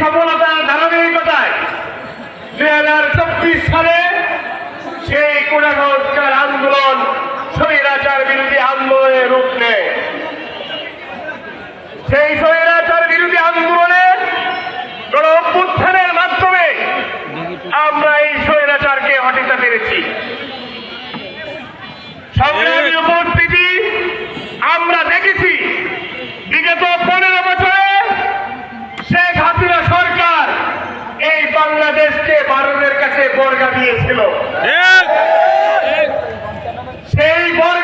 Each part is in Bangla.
সফলতার ধারাবাহিকতায় দু হাজার চব্বিশ সালে সেই কুড়াগঞ্জকার আন্দোলন স্বৈরাচার বিরোধী আন্দোলনের রূপ। নেয় সেই স্বৈরাচার বিরোধী আন্দোলনে গণ অভ্যুত্থানের মাধ্যমে আমরা এই স্বৈরাচারকে হটিতে পেরেছি। সে বারনের কাছে বর্গা দিয়েছিল। সেই বর্গ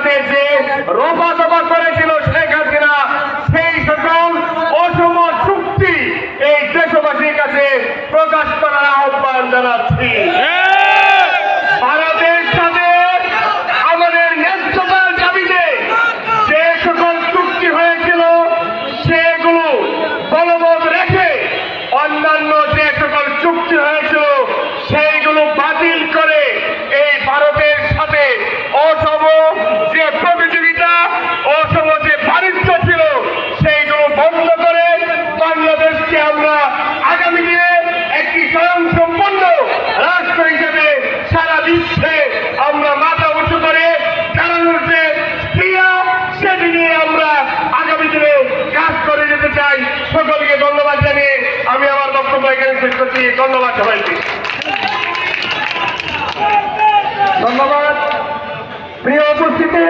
সাথে যে রোপা রোপাতপা করেছিল শেখ হাসিনা, সেই সকল অসম চুক্তি এই দেশবাসীর কাছে প্রকাশ করার আহ্বান জানাচ্ছি। সকলকে ধন্যবাদ জানিয়ে আমি আমার বক্তব্য এখানে শেষ করছি। ধন্যবাদ সবাইকে। ধন্যবাদ। প্রিয় উপস্থিতি